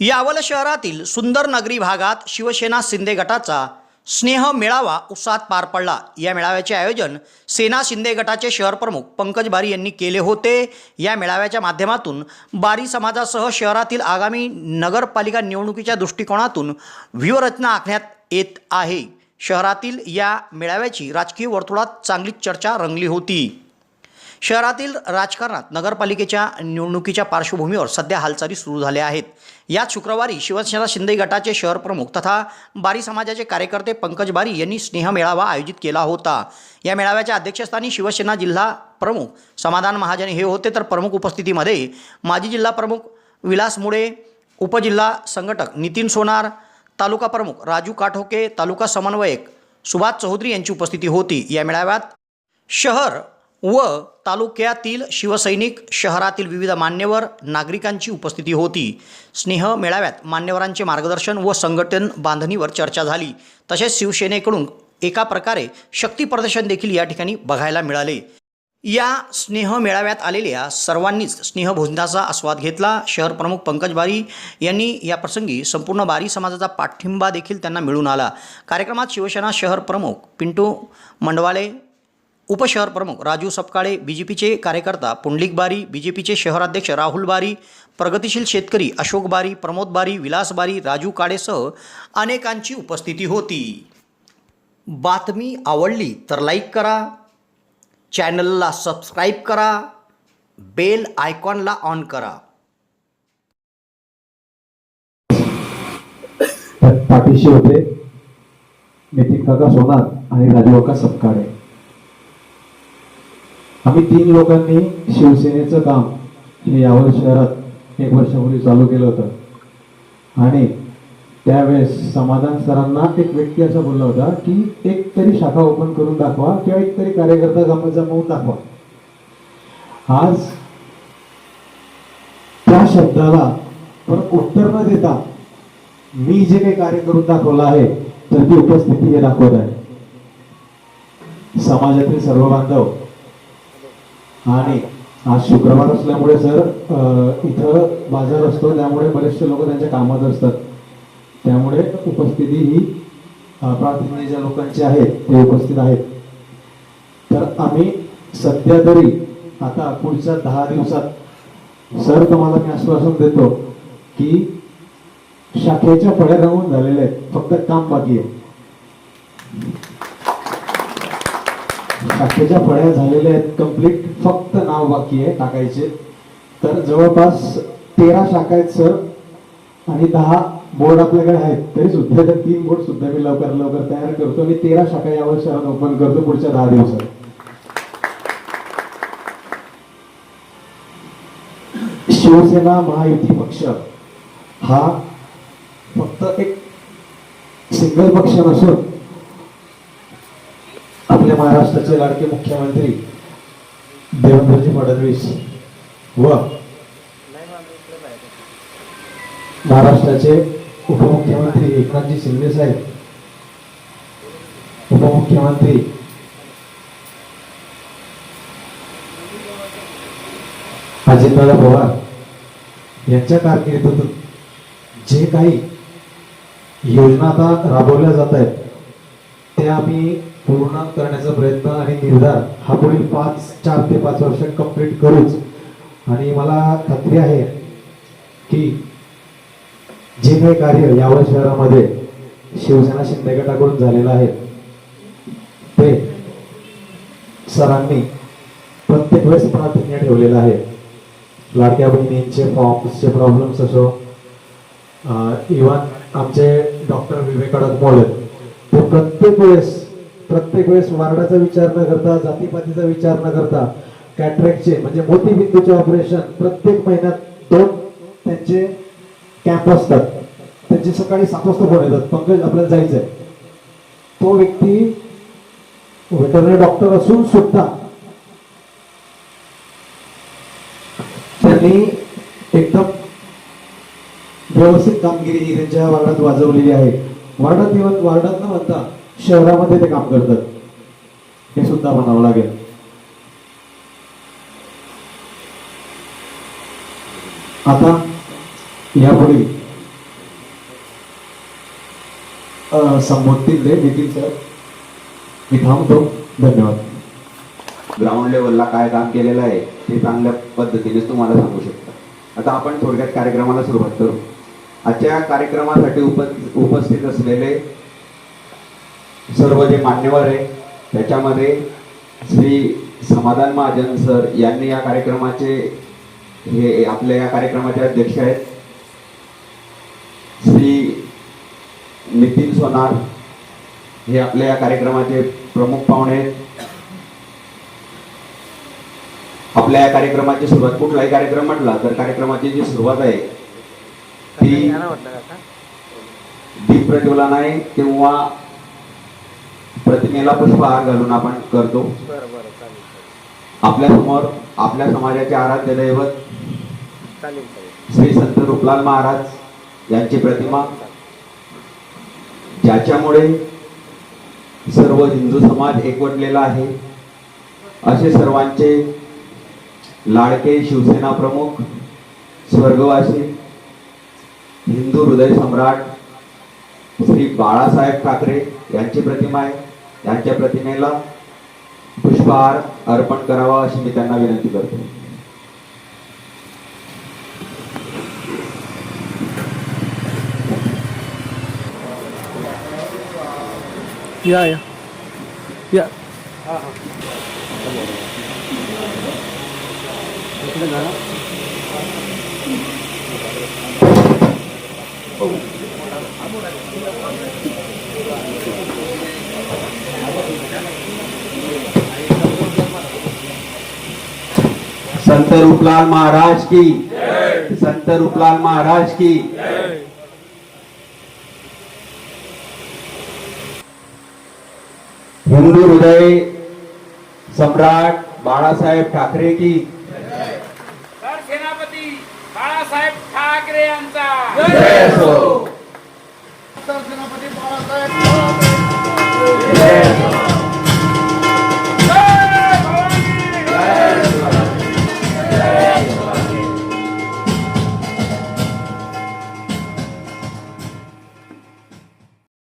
यावल शहरातील सुंदर नगरी भागात शिवसेना शिंदे गटाचा स्नेह मेळावा उत्साहात पार पडला. या मेळाव्याचे आयोजन सेना शिंदे गटाचे शहर प्रमुख पंकज बारी यांनी केले होते. या मेळाव्याच्या माध्यमातून बारी समाजासह शहरातील आगामी नगरपालिका निवडणुकीच्या दृष्टिकोनातून व्यूहरचना आखण्यात येत आहे. शहरातील या मेळाव्याची राजकीय वर्तुळात चांगलीच चर्चा रंगली होती. शहरातील राजकारणात नगरपालिकेच्या निवडणुकीच्या पार्श्वभूमीवर सध्या हालचाली सुरू झाल्या आहेत. याच शुक्रवारी शिवसेना शिंदे गटाचे शहर प्रमुख तथा बारी समाजाचे कार्यकर्ते पंकज बारी यांनी स्नेह मेळावा आयोजित केला होता. या मेळाव्याच्या अध्यक्षस्थानी शिवसेना जिल्हा प्रमुख समाधान महाजन हे होते. तर प्रमुख उपस्थितीमध्ये माजी जिल्हा प्रमुख विलास मुळे उपजिल्हा संघटक नितीन सोनार तालुका प्रमुख राजू काठोके तालुका समन्वयक सुभाष चौधरी यांची उपस्थिती होती. या मेळाव्यात शहर व तालुक्यातील शिवसैनिक शहरातील विविध मान्यवर नागरिकांची उपस्थिती होती. स्नेह मेळाव्यात मान्यवरांचे मार्गदर्शन व संघटन बांधणीवर चर्चा झाली. तसेच शिवसेनेकडून एका प्रकारे शक्ती प्रदर्शन देखील या ठिकाणी बघायला मिळाले. या स्नेह मेळाव्यात आलेल्या सर्वांनीच स्नेहभोजनाचा आस्वाद घेतला. शहर प्रमुख पंकज बारी यांनी या प्रसंगी संपूर्ण बारी समाजाचा पाठिंबा देखील त्यांना मिळून आला. कार्यक्रमात शिवसेना शहर प्रमुख पिंटू मंडवाले उपशहर प्रमुख राजू सपकाळे बी जे पीचे कार्यकर्ता पुंडलिक बारी बी जे पीचे शहराध्यक्ष राहुल बारी प्रगतिशील शेतकरी अशोक बारी प्रमोद बारी विलास बारी राजू काळेसह अनेकांची उपस्थिती होती. बातमी आवडली तर लाईक करा चॅनलला सबस्क्राईब करा बेल आयकॉनला ऑन करा. पाठीशी होते. नितीन काका सोनार आणि राजू काका सपकाळे. आम्ही तीन लोकांनी शिवसेनेचं काम हे यावर शहरात एक वर्षापूर्वी चालू केलं होतं. आणि त्यावेळेस समाधान सरांना एक व्यक्ती असा बोलला होता की एक तरी शाखा ओपन करून दाखवा किंवा एक तरी कार्यकर्ता जमा जमवून दाखवा. आज त्या शब्दाला परत उत्तर न देता मी जे काही कार्य करून दाखवलं आहे तर ती उपस्थिती हे दाखवत आहे. समाजातील सर्व बांधव आणि आज शुक्रवार असल्यामुळे सर इथं बाजार असतो त्यामुळे बरेचसे लोक त्यांच्या कामात असतात. त्यामुळे उपस्थिती ही अ, ज्या लोकांची आहेत ते उपस्थित आहेत. तर आम्ही सध्या तरी आता पुढच्या दहा दिवसात सर तुम्हाला मी आश्वासन देतो की शाखेच्या फळ्या राहून झालेल्या आहेत फक्त काम बाकी आहे. शाखेच्या फळ्या झालेल्या आहेत कंप्लीट फक्त नाव बाकी आहे टाकायचे. तर जवळपास तेरा शाखा आहेत सर आणि दहा बोर्ड आपल्याकडे आहेत. तरी सुद्धा त्या तीन बोर्ड सुद्धा मी लवकर लवकर तयार करतो आणि तेरा शाखा या वर्षात ओपन करतो पुढच्या दहा दिवसात. शिवसेना महायुती पक्ष हा फक्त एक सिंगल पक्ष नसून महाराष्ट्राचे लाडके मुख्यमंत्री देवेंद्रजी फडणवीस व महाराष्ट्राचे उपमुख्यमंत्री एकनाथजी शिंदे साहेब उपमुख्यमंत्री अजितदादा पवार यांच्या कारकिर्दीतून जे काही योजना आता राबवल्या जात आहेत त्या आम्ही पूर्ण करण्याचा प्रयत्न आणि निर्धार. हा पुढील पाच चार ते पाच वर्ष कंप्लीट करूच. आणि मला खात्री आहे की जे काही कार्य यावर शहरामध्ये शिवसेना शिंदे गटाकडून झालेलं आहे ते सरांनी प्रत्येक वेळेस प्राधान्य ठेवलेलं आहे. लाडक्या बहिणींचे फॉर्म्सचे प्रॉब्लेम्स असो इव्हन आमचे डॉक्टर विवेक अडकमोळे ते प्रत्येक वेळेस प्रत्येक वेळेस वार्डाचा विचार न करता जातीपातीचा विचार न करता कॅट्रॅक्टचे म्हणजे मोतीबिंदूचे ऑपरेशन प्रत्येक महिन्यात दोन त्यांचे कॅम्प असतात. त्यांचे सकाळी सात वाजता फोन येतात पंकज आपल्याला जायचंय. तो व्यक्ती व्हेटरनरी डॉक्टर असून सुद्धा त्यांनी एकदम व्यवस्थित कामगिरी त्यांच्या वार्डात वाजवलेली आहे. वार्डात येऊन वार्डात न म्हणता शहरामध्ये ते काम करतात. हे सुद्धा म्हणावं लागेल. आता यापुढे संबोधतील ते नितीन सर. मी थांबतो. धन्यवाद. ग्राउंड लेवलला काय काम केलेलं आहे ते चांगल्या पद्धतीनेच तुम्हाला सांगू शकतो. आता आपण थोडक्यात कार्यक्रमाला सुरुवात करू. आजच्या कार्यक्रमासाठी उप उपस्थित असलेले सर्व जे मान्यवर आहे त्याच्यामध्ये श्री समाधान महाजन सर यांनी या कार्यक्रमाचे हे आपल्या या कार्यक्रमाचे अध्यक्ष आहेत. श्री नितीन सोनार हे आपल्या या कार्यक्रमाचे प्रमुख पाहुणे आहेत. आपल्या या कार्यक्रमाची सुरुवात कुठलाही कार्यक्रम म्हटला तर कार्यक्रमाची जी सुरुवात आहे ती दीप प्रज्वलन आहे किंवा प्रतिमेला पुष्पहार घालून आपण करतो. आपल्यासमोर आपल्या समाजाचे आराध्य दैवत श्री संत रूपलाल महाराज यांची प्रतिमा ज्याच्यामुळे सर्व हिंदू समाज एकवटलेला आहे. असे सर्वांचे लाडके शिवसेना प्रमुख स्वर्गवासी हिंदू हृदय सम्राट श्री बाळासाहेब ठाकरे यांची प्रतिमा आहे. यांच्या प्रतिमेला पुष्पहार अर्पण करावा अशी मी त्यांना विनंती करतो. या या. या. संत रूपलाल महाराज की। संत रूपलाल महाराज की। हिंदू हृदय सम्राट बाळासाहेब ठाकरे की। तर सेनापती बाळासाहेब ठाकरे यांचा. तर सेनापती बाळासाहेब ठाकरे